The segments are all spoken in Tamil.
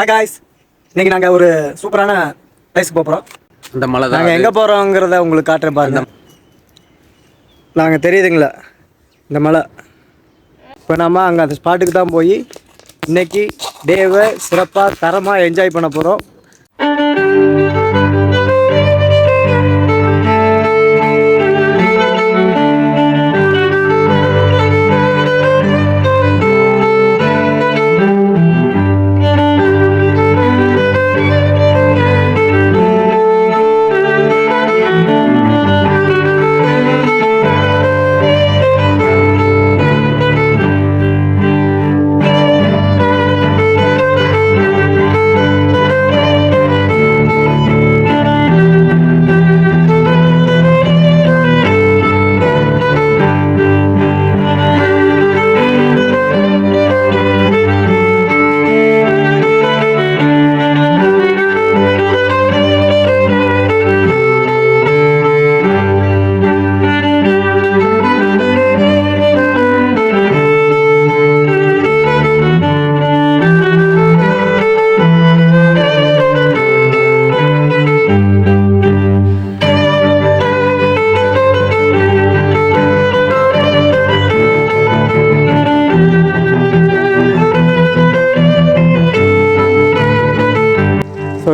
ஹாய் காய்ஸ் இன்னைக்கு நாங்கள் ஒரு சூப்பரான பிளேஸ்க்கு போகிறோம் இந்த மலை தான் நாங்கள் எங்கே போகிறோங்கிறத உங்களுக்கு காட்டுறேன் பாருங்க. நாங்கள் தெரியுதுங்களா? இந்த மலை. இப்போ நம்ம அங்கே அந்த ஸ்பாட்டுக்கு தான் போய் இன்னைக்கு டேவை சிறப்பாக தரமாக என்ஜாய் பண்ண போகிறோம்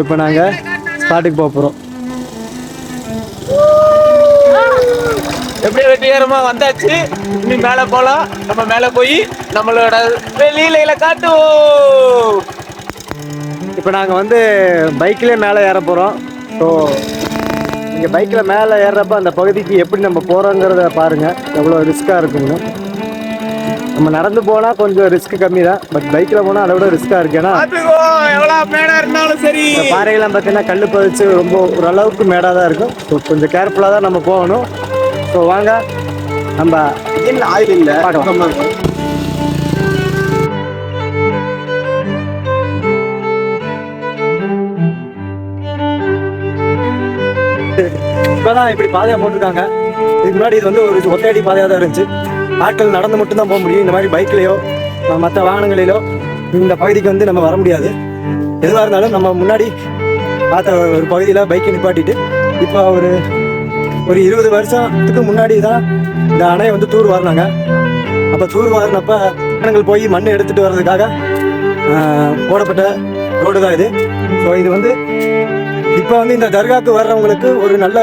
இப்போ நாங்கள் ஸ்பாட்டுக்கு போக போகிறோம் எப்படியோ வெற்றிகரமா வந்தாச்சு? இனி மேல போலாம். நம்ம மேல போய் நம்மளோட வெளியில காட்டுவோம். இப்போ நாங்கள் வந்து பைக்கில் மேலே ஏற போகிறோம் ஸோ நீங்கள் பைக்கில் மேலே ஏறுறப்ப அந்த பகுதிக்கு எப்படி நம்ம போகிறோங்கிறத பாருங்கள் எவ்வளோ ரிஸ்க்காக இருக்குன்னு நம்ம நடந்து போனால் கொஞ்சம் ரிஸ்க் கம்மி தான். பட் பைக்கில் போனால் அதை விட ரிஸ்க்காக இருக்கு. ஏன்னா எவ்வளவு மேடா இருந்தாலும் சரி. பாறைகள்லாம் பார்த்தீங்கன்னா கல் பதிச்சு ரொம்ப ஓரளவுக்கு மேடாக தான் இருக்கும். ஸோ கொஞ்சம் கேர்ஃபுல்லாக தான் நம்ம போகணும். ஸோ வாங்க நம்ம என்ன ஆயில் இல்ல? பார்க்கலாம். இப்போதான் இப்படி பாதையாக போட்டிருக்காங்க. இதுக்கு முன்னாடி இது வந்து ஒரு ஒத்தையடி பாதையாக தான் இருந்துச்சு. ஆட்கள் நடந்து மட்டும்தான் போக முடியும். இந்த மாதிரி பைக்லேயோ மற்ற வாகனங்களிலோ இந்த பகுதிக்கு வந்து நம்ம வர முடியாது. எதுவாக இருந்தாலும் நம்ம முன்னாடி பார்த்த ஒரு பகுதியில் பைக்கை நிப்பாட்டிட்டு இப்போ ஒரு ஒரு இருபது வருஷத்துக்கு முன்னாடி தான் இந்த அணையை வந்து தூர் வாரினாங்க. அப்போ தூர் வாரினப்ப வாகனங்கள் போய் மண் எடுத்துகிட்டு வர்றதுக்காக போடப்பட்ட ரோடு தான் இது. ஸோ இது வந்து இப்போ வந்து இந்த தர்காவுக்கு வர்றவங்களுக்கு ஒரு நல்ல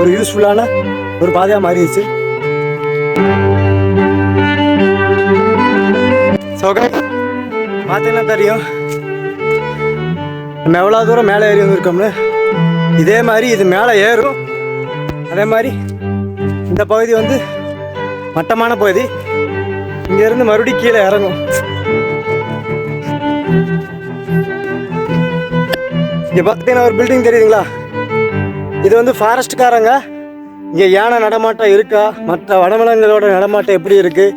ஒரு யூஸ்ஃபுல்லான ஒரு பாதையாக மாறிடுச்சு. ஸோ பார்த்தீங்கன்னா தெரியும். நம்ம எவ்வளோ தூரம் மேலே ஏறி வந்திருக்கோம்னு? இதே மாதிரி இது மேலே ஏறும். அதே மாதிரி இந்த பகுதி வந்து மட்டமான பகுதி. இங்கேருந்து மறுபடியும் கீழே இறங்கும். இங்கே பார்த்தீங்கன்னா ஒரு பில்டிங் தெரியுதுங்களா? இது வந்து ஃபாரஸ்ட்காரங்க இங்கே யானை நடமாட்டம் இருக்கா? மற்ற வனவிலங்குகளோட நடமாட்டம் எப்படி இருக்குது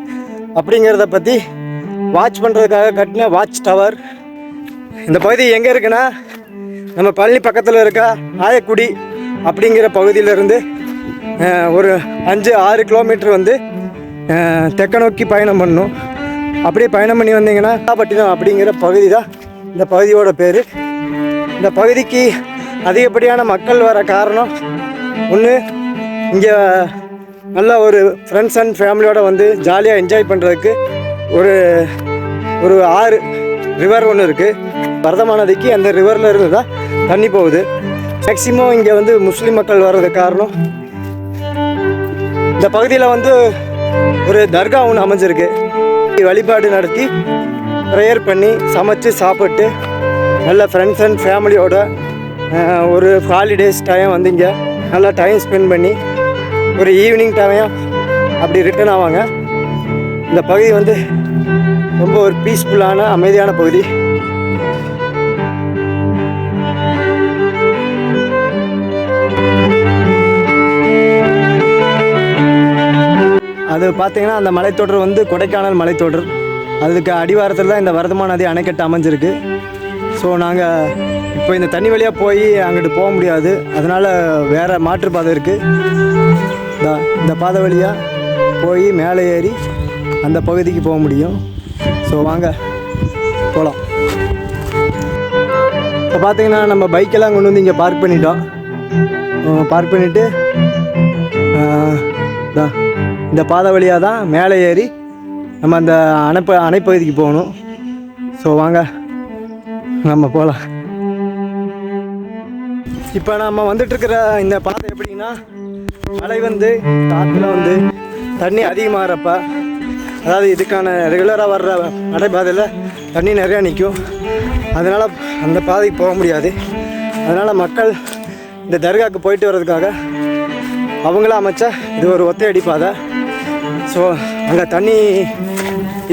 அப்படிங்கிறத பற்றி வாட்ச் பண்ணுறதுக்காக கட்டின வாட்ச் டவர் இந்த பகுதி எங்கே இருக்குன்னா நம்ம பழனி பக்கத்தில் இருக்க ஆயக்குடி அப்படிங்கிற பகுதியிலேருந்து ஒரு அஞ்சு ஆறு கிலோமீட்டர் வந்து தெற்க நோக்கி பயணம் பண்ணணும். அப்படியே பயணம் பண்ணி வந்தீங்கன்னா பட்டினம் அப்படிங்கிற பகுதி தான் இந்த பகுதியோட பேர். இந்த பகுதிக்கு அதிகப்படியான மக்கள் வர காரணம் ஒன்று இங்கே நல்ல ஒரு ஃப்ரெண்ட்ஸ் அண்ட் ஃபேமிலியோடு வந்து ஜாலியாக என்ஜாய் பண்ணுறதுக்கு ஒரு ஒரு ஆறு ரிவர் ஒன்று இருக்குது வர்தமான நதிக்கு அந்த ரிவரில் இருந்து தான் தண்ணி போகுது. மேக்சிமம் இங்கே வந்து முஸ்லீம் மக்கள் வர்றதுக்கு காரணம் இந்த பகுதியில் வந்து ஒரு தர்கா ஒன்று அமைஞ்சிருக்கு. வழிபாடு நடத்தி ப்ரேயர் பண்ணி சமைச்சு சாப்பிட்டு நல்ல ஃப்ரெண்ட்ஸ் அண்ட் ஃபேமிலியோட ஒரு ஹாலிடேஸ் டைம் வந்து இங்கே நல்லா டைம் ஸ்பெண்ட் பண்ணி ஒரு ஈவினிங் டைம் அப்படி ரிட்டர்ன் ஆவாங்க. இந்த பகுதி வந்து ரொம்ப ஒரு பீஸ்ஃபுல்லான அமைதியான பகுதி. அது பார்த்தீங்கன்னா அந்த மலைத்தொடர் வந்து கொடைக்கானல் மலைத்தொடர். அதுக்கு அடிவாரத்தில் தான் இந்த வரதமா நதி அணைக்கட்டு அமைஞ்சிருக்கு. ஸோ நாங்கள் இப்போ இந்த தண்ணி வழியாக போய் அங்கிட்டு போக முடியாது. அதனால் வேறு மாற்றுப்பாதை இருக்குது இந்த இந்த பாதை வழியாக போய் மேலே ஏறி அந்த பகுதிக்கு போக முடியும். ஸோ வாங்க போகலாம் இப்போ பார்த்தீங்கன்னா நம்ம பைக்கெல்லாம் கொண்டு வந்து இங்கே பார்க் பண்ணிட்டோம். பார்க் பண்ணிவிட்டு இந்த பாதை வழியாக தான் மேலே ஏறி நம்ம அந்த அணைப்ப அணைப்பகுதிக்கு போகணும். ஸோ வாங்க நம்ம போகலாம் இப்போ நம்ம வந்துட்டுருக்கிற இந்த பாதை எப்படின்னா மழை வந்து காற்றுல வந்து தண்ணி அதிகமாகிறப்ப அதாவது இதுக்கான ரெகுலராக வர்ற நடைபாதையில் தண்ணி நிறையா நிற்கும். அதனால் அந்த பாதைக்கு போக முடியாது. அதனால் மக்கள் இந்த தர்காவுக்கு போயிட்டு வர்றதுக்காக அவங்களாம் அமைச்சா இது ஒரு ஒத்தையடி பாதை. ஸோ அங்கே தண்ணி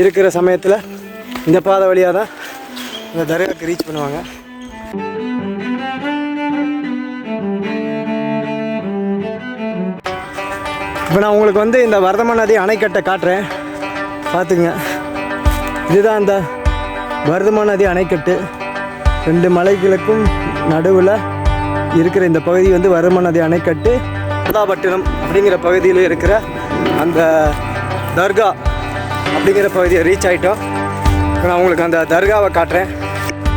இருக்கிற சமயத்தில் இந்த பாதை வழியாக தான் இந்த தர்காவுக்கு ரீச் பண்ணுவாங்க. இப்போ நான் உங்களுக்கு வந்து இந்த வர்தம நதி அணைக்கட்டை காட்டுறேன். பார்த்துங்க இதுதான் அந்த வர்தம நதி அணைக்கட்டு. ரெண்டு மலைகளுக்கும் நடுவில் இருக்கிற இந்த பகுதி வந்து வருமா நதி அணைக்கட்டு. பதாபட்டினம் அப்படிங்கிற பகுதியில் இருக்கிற அந்த தர்கா அப்படிங்கிற பகுதியை ரீச் ஆகிட்டோம் இப்போ நான் உங்களுக்கு அந்த தர்காவை காட்டுறேன்.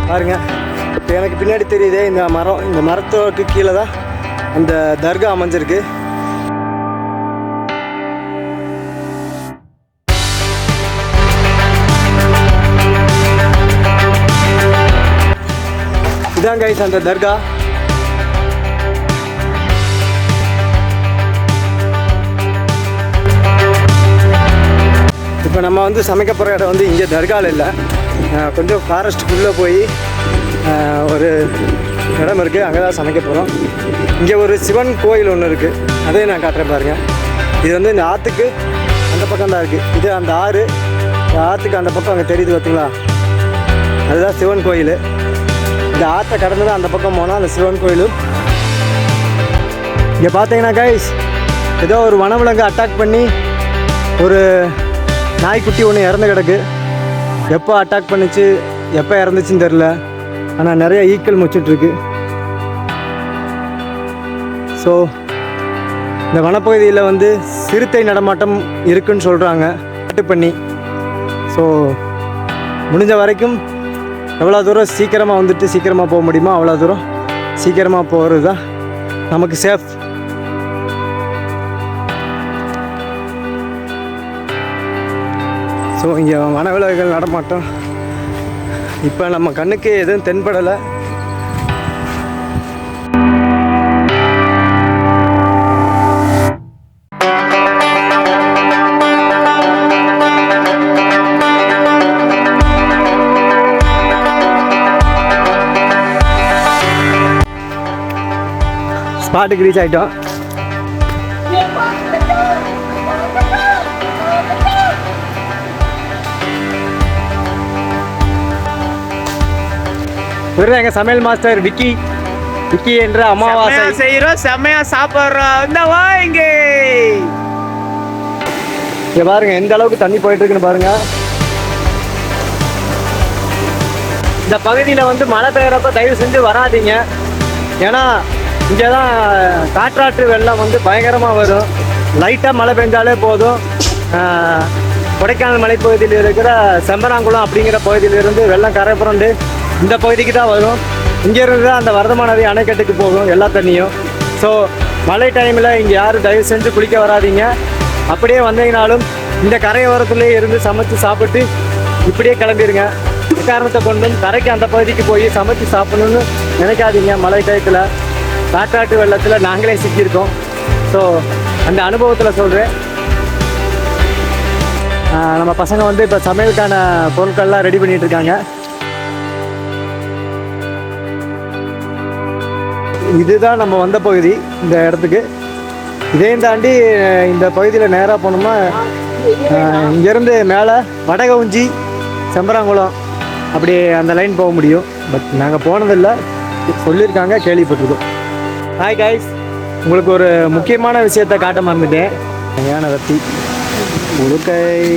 பாருங்கள் இப்போ எனக்கு பின்னாடி தெரியுதே இந்த மரம் இந்த மரத்துக்கு கீழே தான் அந்த தர்கா அமைஞ்சிருக்கு. இதான் கைஸ் அந்த தர்கா. இப்போ நம்ம வந்து சமைக்க போகிற இடம் வந்து இங்கே தர்காவில் இல்லை. கொஞ்சம் ஃபாரஸ்ட்டுக்குள்ளே போய் ஒரு இடம் இருக்குது அங்கே தான் சமைக்க போகிறோம் இங்கே ஒரு சிவன் கோயில் ஒன்று இருக்குது அதையும் நான் காட்டுறேன் பாருங்கள் இது வந்து இந்த ஆற்றுக்கு அந்த பக்கம் தான் இருக்குது இது அந்த ஆறு. ஆற்றுக்கு அந்த பக்கம் அங்கே தெரியுது பார்த்தீங்களா அதுதான் சிவன் கோயில். இந்த ஆற்றை கடந்து தான் அந்த பக்கம் போனால் அந்த சிவன் கோயிலும் இங்கே பார்த்தீங்கன்னா கைஸ் ஏதோ ஒரு வனவிலங்கு அட்டாக் பண்ணி ஒரு நாய்க்குட்டி ஒன்று இறந்து கிடக்கு. எப்போ அட்டாக் பண்ணுச்சு எப்போ இறந்துச்சுன்னு தெரில ஆனால் நிறைய ஈக்கள் முச்சிட்ருக்கு ஸோ இந்த வனப்பகுதியில் வந்து சிறுத்தை நடமாட்டம் இருக்குன்னு சொல்கிறாங்க கட்டு பண்ணி. ஸோ முடிஞ்ச வரைக்கும் எவ்வளோ தூரம் சீக்கிரமாக வந்துட்டு சீக்கிரமாக போக முடியுமோ அவ்வளோ தூரம் சீக்கிரமாக போகிறது தான் நமக்கு சேஃப் ஸோ இங்கே வனவிலங்குகள் நடமாட்டம். இப்போ நம்ம கண்ணுக்கு எதுவும் தென்படலை. ஸ்பாட்டுக்கு ரீச் ஆகிட்டோம் இவர் எங்கள் சமையல் மாஸ்டர் விக்கி. விக்கி என்ற அமாவாசை. செய்யறோம் செம்மையா சாப்பிடுறோம். இந்த வாங்க இங்க. பாருங்க எந்த அளவுக்கு தண்ணி போயிட்டு இருக்குன்னு பாருங்க. இந்த பகுதியில் வந்து மழை பெய்யறப்ப தயவு செஞ்சு வராதீங்க. ஏன்னா இங்கே தான் காற்றாற்று வெள்ளம் வந்து பயங்கரமாக வரும். லைட்டாக மழை பெஞ்சாலே போதும். கொடைக்கானல் மலைப்பகுதியில் இருக்கிற செம்பராங்குளம் அப்படிங்கிற பகுதியிலிருந்து வெள்ளம் கரை புரண்டு இந்த பகுதிக்கு தான் வரும். இங்கேருந்து தான் அந்த வர்தமான நதி அணைக்கட்டுக்கு போகும் எல்லா தண்ணியும். ஸோ மழை டைமில் இங்கே யாரும் தயவு செஞ்சு குளிக்க வராதீங்க. அப்படியே வந்தீங்கனாலும் இந்த கரையோரத்துலேயே இருந்து சமைச்சு சாப்பிட்டு இப்படியே கிளம்பிடுங்க. காரணத்தை கொண்டும் கரைக்கு அந்த பகுதிக்கு போய் சமைச்சு சாப்பிடணும்னு நினைக்காதீங்க மழை டயத்தில் காற்றாட்டு வெள்ளத்தில் நாங்களே சிக்கியிருக்கோம். ஸோ அந்த அனுபவத்தில் சொல்கிறேன் நம்ம பசங்க வந்து இப்போ சமையலுக்கான பொருட்கள்லாம் ரெடி பண்ணிகிட்டு இருக்காங்க இதுதான் நம்ம வந்த பகுதி இந்த இடத்துக்கு. இதையும் தாண்டி இந்த பகுதியில் நேராக போனோம்னா இங்கேருந்து மேலே வடகவுஞ்சி செம்பராங்குளம் அப்படி அந்த லைன் போக முடியும். பட் நாங்கள் போனதில்லை. சொல்லியிருக்காங்க கேள்விப்பட்டிருக்கோம். ஹாய் காய்ஸ் உங்களுக்கு ஒரு முக்கியமான விஷயத்தை காட்ட மறந்துட்டேன். யானை ரத்தி. உடுக்கை.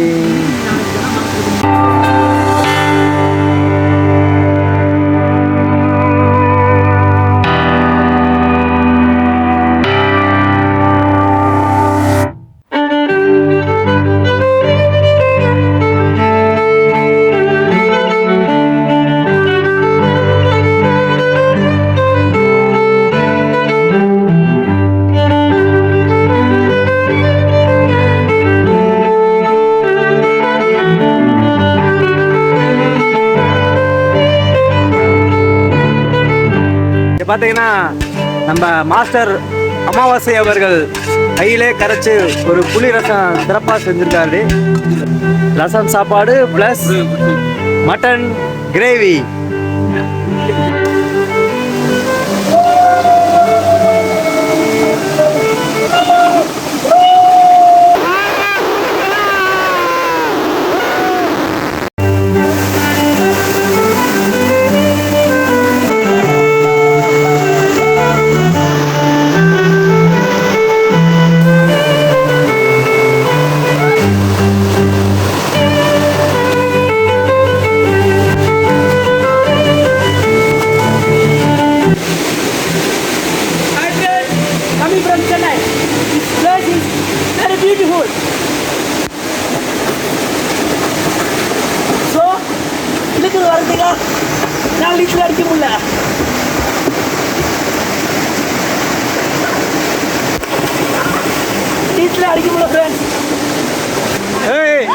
பார்த்தீங்கன்னா நம்ம மாஸ்டர் அமாவாசை அவர்கள் கையிலே கரைச்சு ஒரு புளி ரசம் சிறப்பாக செஞ்சுருக்காரு. ரசம் சாப்பாடு ப்ளஸ் மட்டன் கிரேவி இழுக்கிற வரதுக்கா நான் நீச்சல் அடிக்க முடியல நீச்சல் அடிக்க முடியல ஃப்ரெண்ட்ஸ் ஏய்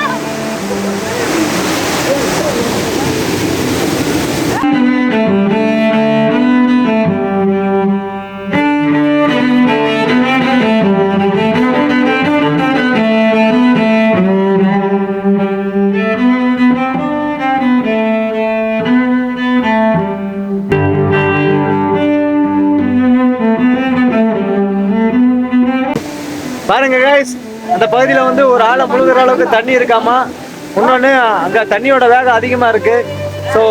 பாருங்க கைஸ் அந்த பகுதியில் வந்து ஒரு ஆளை முழுகிற அளவுக்கு தண்ணி இருக்காமா? இன்னொன்று அங்கே தண்ணியோட வேகம் அதிகமாக இருக்கு. ஸோ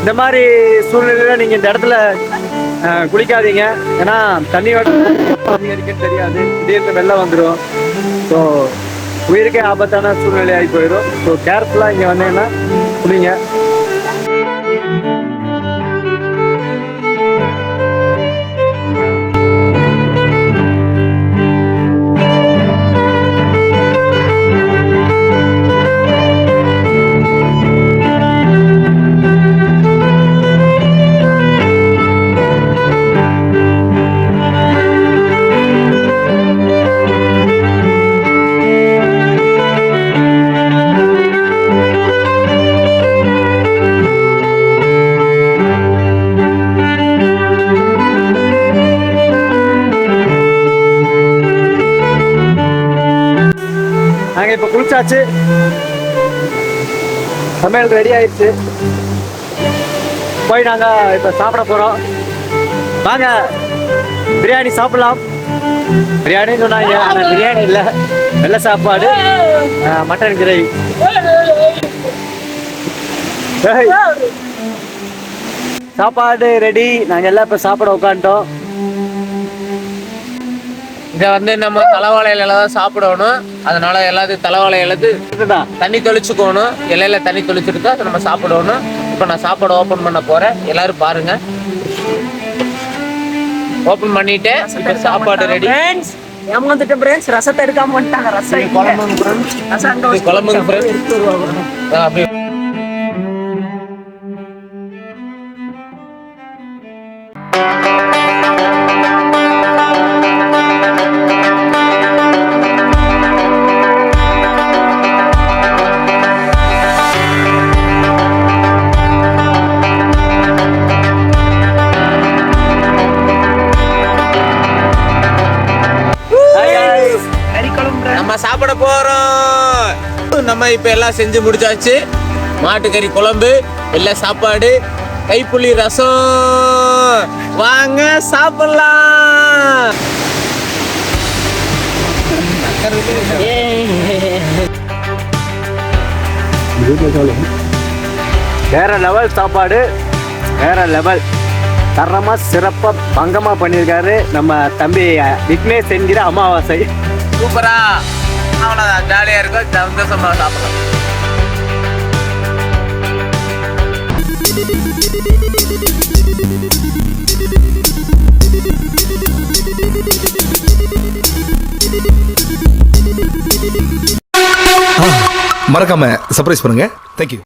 இந்த மாதிரி சூழ்நிலையில் நீங்கள் இந்த இடத்துல குளிக்காதீங்க. ஏன்னா தண்ணியோட அதிகரிக்கன்னு தெரியாது. திடீர்னு வெள்ளம் வந்துடும் ஸோ உயிருக்கே ஆபத்தான சூழ்நிலை ஆகி போயிடும் ஸோ கேர்ஃபுல்லாக இங்கே வந்தீங்கன்னா குளிங்க. முடிச்சாச்சு. சமையல் ரெடி ஆயிடுச்சு. போய் நாங்கள் இப்போ சாப்பிட போகிறோம் வாங்க பிரியாணி சாப்பிடலாம். பிரியாணின்னு சொன்னாங்க ஆனால் பிரியாணி இல்லை வெள்ளை சாப்பாடு மட்டன் கிரேவி. சாப்பாடு ரெடி நாங்கள் எல்லாம் இப்போ சாப்பிட உட்காந்துட்டோம் இதை வந்து நம்ம தலைவாழை இலையில தான் சாப்பிடணும். அதனால எல்லாத்தையும் தலைவாழை இலது இதுதான். தண்ணி தெளிச்சுக்கணும். இலையில தண்ணி தெளிச்சுட்டு அதை நம்ம சாப்பிடணும். இப்போ நான் சாப்பாடு ஓப்பன் பண்ண போறேன். எல்லாரும் பாருங்க. ஓப்பன் பண்ணிட்டு இப்போ சாப்பாடு ரெடி ஃப்ரெண்ட்ஸ் ஏமாந்துட்டேன் ஃப்ரெண்ட்ஸ் ரசத்தை எடுக்காம வந்துட்டாங்க ரசம் அங்க குழம்புங்க அப்படியே. நம்ம இப்ப எல்லாம் செஞ்சு முடிச்சாச்சு. மாட்டுக்கறி குழம்பு வெள்ளை சாப்பாடு கைப்புளி ரசம். வாங்க சாப்பிடலாம். வேற லெவல் சாப்பாடு வேற லெவல். தரமா சிறப்பா பங்கமா பண்ணியிருக்காரு நம்ம தம்பி விக்னேஷ் என்கிற அமாவாசை. சூப்பரா. அவ்வளவுதான் ஜாலியாக இருக்கும். சந்தோஷமாக சாப்பிடலாம். மறக்காம சர்ப்ரைஸ் பண்ணுங்க. தேங்க்யூ